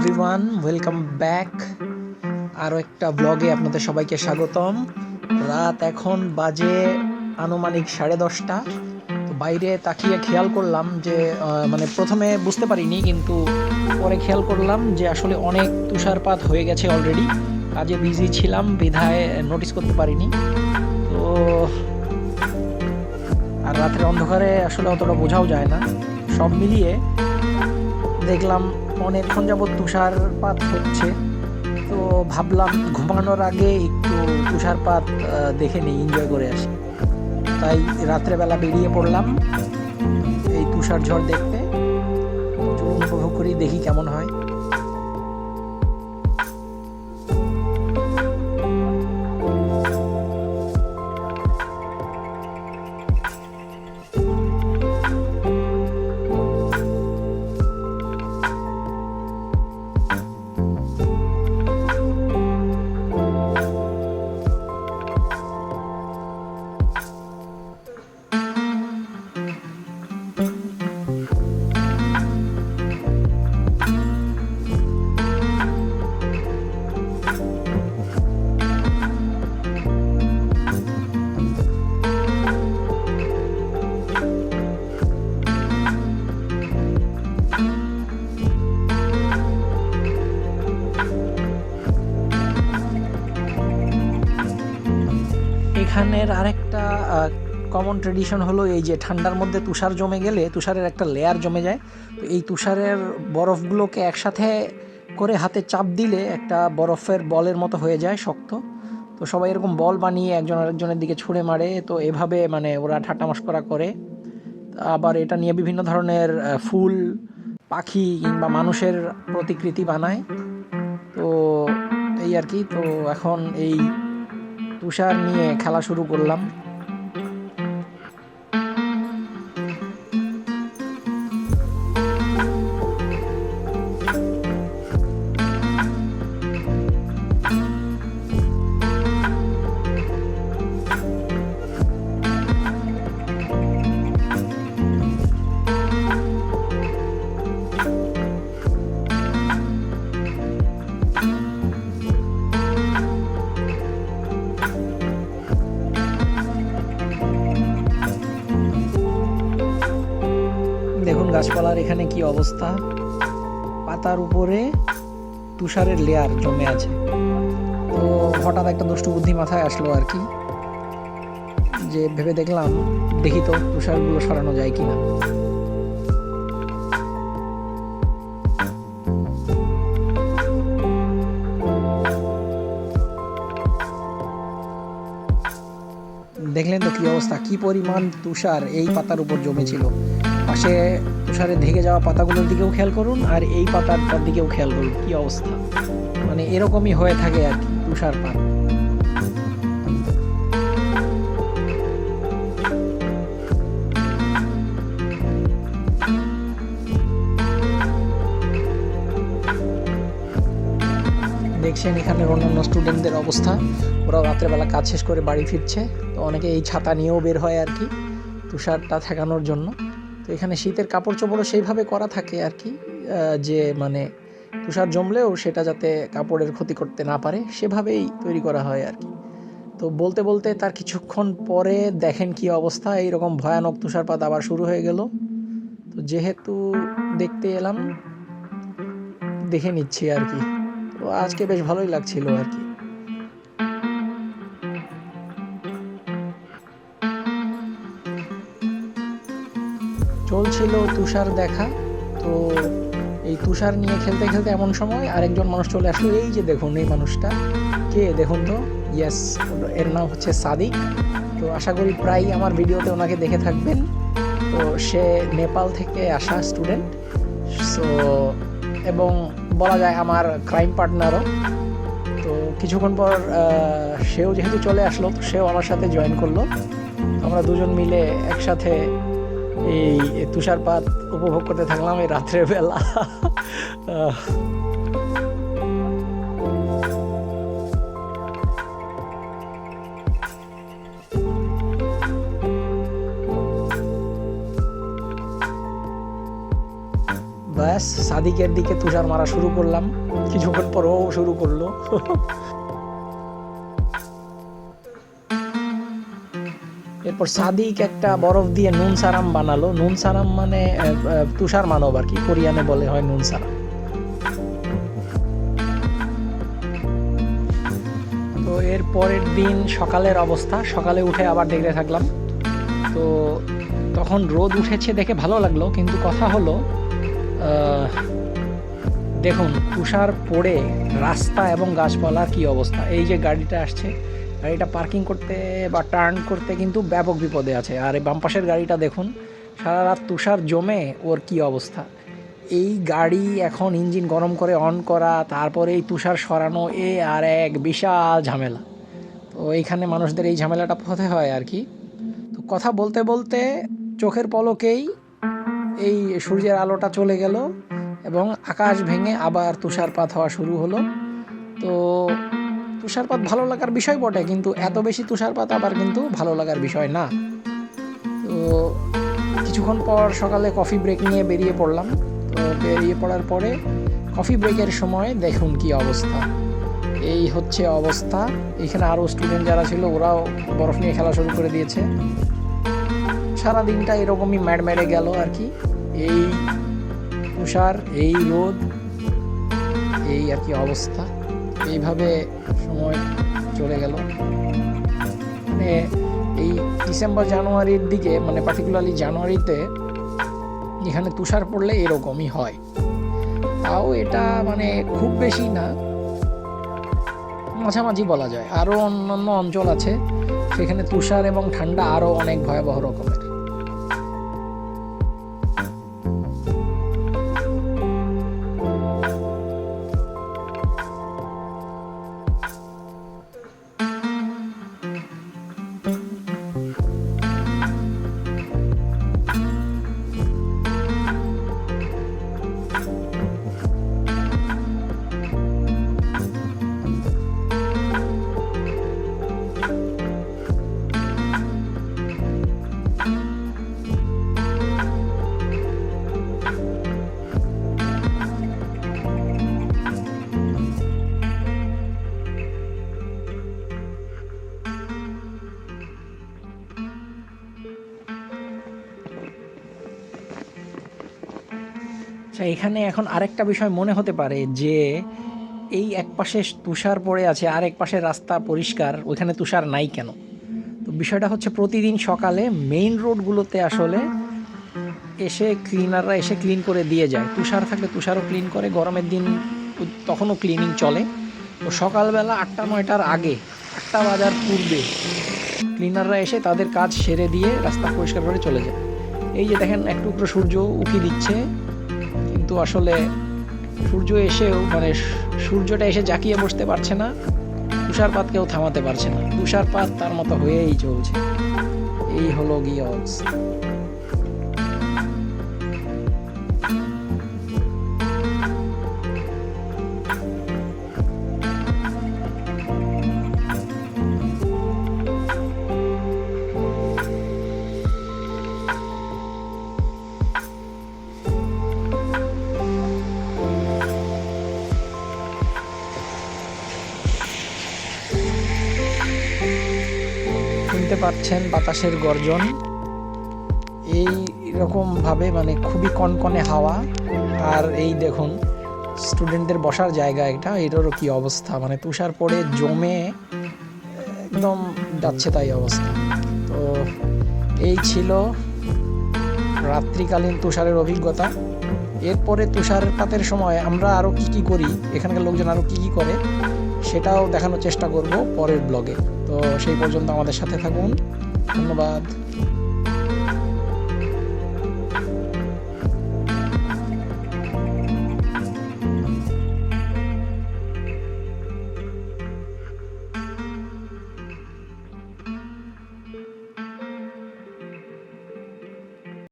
Everyone welcome back আরও একটা ব্লগে আপনাদের সবাইকে স্বাগতম। রাত এখন বাজে আনুমানিক সাড়ে দশটা। তো বাইরে তাকিয়ে খেয়াল করলাম যে মানে প্রথমে বুঝতে পারিনি, কিন্তু পরে খেয়াল করলাম যে আসলে অনেক তুষারপাত হয়ে গেছে অলরেডি কাজে বিজি ছিলাম, বিধায় নোটিস করতে পারিনি। তো আর রাতের অন্ধকারে আসলে অতটা বোঝাও যায় না। সব মিলিয়ে দেখলাম অনেকক্ষণ যাবৎ তুষারপাত হচ্ছে। তো ভাবলাম ঘুমানোর আগে একটু তুষারপাত দেখে নিই এনজয় করে আসি। তাই রাত্রেবেলা বেরিয়ে পড়লাম এই তুষার ঝড় দেখতে উপভোগ করি, দেখি কেমন হয়। কমন ট্রেডিশন হলো এই যে ঠান্ডার মধ্যে তুষার জমে গেলে তুষারের একটা লেয়ার জমে যায়। তো এই তুষারের বরফগুলোকে একসাথে করে হাতে চাপ দিলে একটা বরফের বলের মতো হয়ে যায় শক্ত। তো সবাই এরকম বল বানিয়ে একজন আরেকজনের দিকে ছুঁড়ে মারে। তো এভাবে মানে ওরা ঠাট্টা মস্করা করে। আবার এটা নিয়ে বিভিন্ন ধরনের ফুল, পাখি কিংবা মানুষের প্রতিকৃতি বানায়। তো এই আর কি। তো এখন এই তুষার নিয়ে খেলা শুরু করলাম। গাছপালার এখানে কি অবস্থা? পাতার উপরে তুষারের লেয়ার জমে আছে। তো হঠাৎ একটা দুষ্টু বুদ্ধি মাথায় আসলো আর কি, যে ভেবে দেখলাম, দেখি তো তুষারগুলো সরানো যায় কিনা। দেখলেন তো কি অবস্থা? কি পরিমাণ তুষার এই পাতার উপর জমেছিল? পাশে তুষারে ঢেকে যাওয়া পাতাগুলোর দিকেও খেয়াল করুন, আর এই পাতাটার দিকেও খেয়াল করুন, কি অবস্থা। মানে এরকমই হয়ে থাকে আর কি তুষারপাত দেখছেন এখানে অন্যান্য স্টুডেন্টদের অবস্থা। ওরা রাত্রেবেলা কাজ শেষ করে বাড়ি ফিরছে। তো অনেকে এই ছাতা নিয়েও বের হয় আর কি, তুষারটা ঠেকানোর জন্য। তো এখানে শীতের কাপড় চোপড়ও সেইভাবে করা থাকে আর কি যে মানে তুষার জমলেও সেটা যাতে কাপড়ের ক্ষতি করতে না পারে, সেভাবেই তৈরি করা হয় আর কি। তো বলতে বলতে তার কিছুক্ষণ পরে দেখেন কি অবস্থা, এইরকম ভয়ানক তুষারপাত আবার শুরু হয়ে গেল। তো যেহেতু দেখতে এলাম, দেখে নিচ্ছি আর কি। তো আজকে বেশ ভালোই লাগছিল আর কি। চলছিল তুষার দেখা। তো এই তুষার নিয়ে খেলতে খেলতে এমন সময় আরেকজন মানুষ চলে আসলো। এই যে দেখুন, এই মানুষটা। কে দেখুন তো? ইয়েস এর নাম হচ্ছে সাদিক। তো আশা করি প্রায় আমার ভিডিওতে ওনাকে দেখে থাকবেন। তো সে নেপাল থেকে আসা স্টুডেন্ট সো এবং বলা যায় আমার ক্রাইম পার্টনারও তো কিছুক্ষণ পর সেও যেহেতু চলে আসলো সেও আমার সাথে জয়েন করল। আমরা দুজন মিলে একসাথে এই তুষারপাত উপভোগ করতে থাকলাম এই রাত্রের বেলা। ব্যাস, সাদিকের দিকে তুষার মারা শুরু করলাম। কিছুক্ষণ পর ও শুরু করল। এরপর সাদিক একটা বরফ দিয়ে নুন সারাম বানালো। নুন সারাম মানে তুষার মানব আর কি, কোরিয়ানে বলে হয় নুন সারাম। তো এর পরের দিন সকালের অবস্থা, সকালে উঠে আবার দেখতে থাকলাম। তো তখন রোদ উঠেছে দেখে ভালো লাগল, কিন্তু কথা হলো দেখুন, তুষার পড়ে, রাস্তা এবং গাছপালার কি অবস্থা? এই যে গাড়িটা আসছে গাড়িটা পার্কিং করতে বা টার্ন করতে কিন্তু ব্যাপক বিপদে আছে। আর এই বাম পাশের গাড়িটা দেখুন, সারা রাত তুষার জমে ওর কি অবস্থা। এই গাড়ি এখন ইঞ্জিন গরম করে অন করা, তারপরে এই তুষার সরানো, এ আর এক বিশাল ঝামেলা। তো এইখানে মানুষদের এই ঝামেলাটা পথে হয় আর কি। তো কথা বলতে বলতে চোখের পলকেই এই সূর্যের আলোটা চলে গেল এবং আকাশ ভেঙে আবার তুষারপাত হওয়া শুরু হলো। তো তুষারপাত ভালো লাগার বিষয় বটে, কিন্তু এত বেশি তুষারপাত আবার কিন্তু ভালো লাগার বিষয় না। তো কিছুক্ষণ পর সকালে কফি ব্রেক নিয়ে বেরিয়ে পড়লাম। তো বেরিয়ে পড়ার পরে কফি ব্রেকের সময় দেখুন কি অবস্থা। এই হচ্ছে অবস্থা। এখানে আরও স্টুডেন্ট যারা ছিল, ওরাও বরফ নিয়ে খেলা শুরু করে দিয়েছে। সারা দিনটা এরকমই ম্যাড ম্যাডে গেল আর কি। এই তুষার, এই রোদ, এই আর কি অবস্থা। এইভাবে সময় চলে গেল। মানে এই ডিসেম্বর জানুয়ারির দিকে মানে পার্টিকুলারলি জানুয়ারিতে এখানে তুষার পড়লে এরকমই হয়। তাও এটা মানে খুব বেশি না। মাঝামাঝি বলা যায়। আরও অন্যান্য অঞ্চল আছে, সেখানে তুষার এবং ঠান্ডা আরও অনেক ভয়াবহ রকমের। আচ্ছা এখানে এখন আরেকটা বিষয় মনে হতে পারে যে এই এক পাশে তুষার পড়ে আছে, আর এক পাশে রাস্তা পরিষ্কার, ওইখানে তুষার নাই কেন? তো বিষয়টা হচ্ছে প্রতিদিন সকালে মেইন রোডগুলোতে আসলে এসে ক্লিনাররা এসে ক্লিন করে দিয়ে যায়। তুষার থাকলে তুষারও ক্লিন করে, গরমের দিন তখনও ক্লিনিং চলে। তো সকালবেলা আটটা, নয়টার আগে, আটটা বাজার পূর্বে ক্লিনাররা এসে তাদের কাজ সেরে দিয়ে রাস্তা পরিষ্কার করে চলে যায়। এই যে দেখেন এক টুকরো সূর্য উকি দিচ্ছে। কিন্তু আসলে সূর্য এসেও মানে সূর্যটা এসে জাকিয়ে বসতে পারছে না, তুষারপাতকেও থামাতে পারছে না। তুষারপাত তার মতো হয়েই চলছে। এই হলো গিয়ে অবস্থা। শুনতে পাচ্ছেন বাতাসের গর্জন। এই রকমভাবে মানে খুবই কনকনে হাওয়া। আর এই দেখুন স্টুডেন্টদের বসার জায়গা এটা, এটারও কি অবস্থা? মানে তুষার পড়ে জমে একদম যাচ্ছে তাই অবস্থা। তো এই ছিল রাত্রিকালীন তুষারের অভিজ্ঞতা। এরপরে তুষারপাতের সময় আমরা আরও কি কি করি? এখানকার লোকজন আরও কি কি করে? সেটাও দেখানোর চেষ্টা করব পরের ব্লগে তো সেই পর্যন্ত আমাদের সাথে থাকুন। ধন্যবাদ।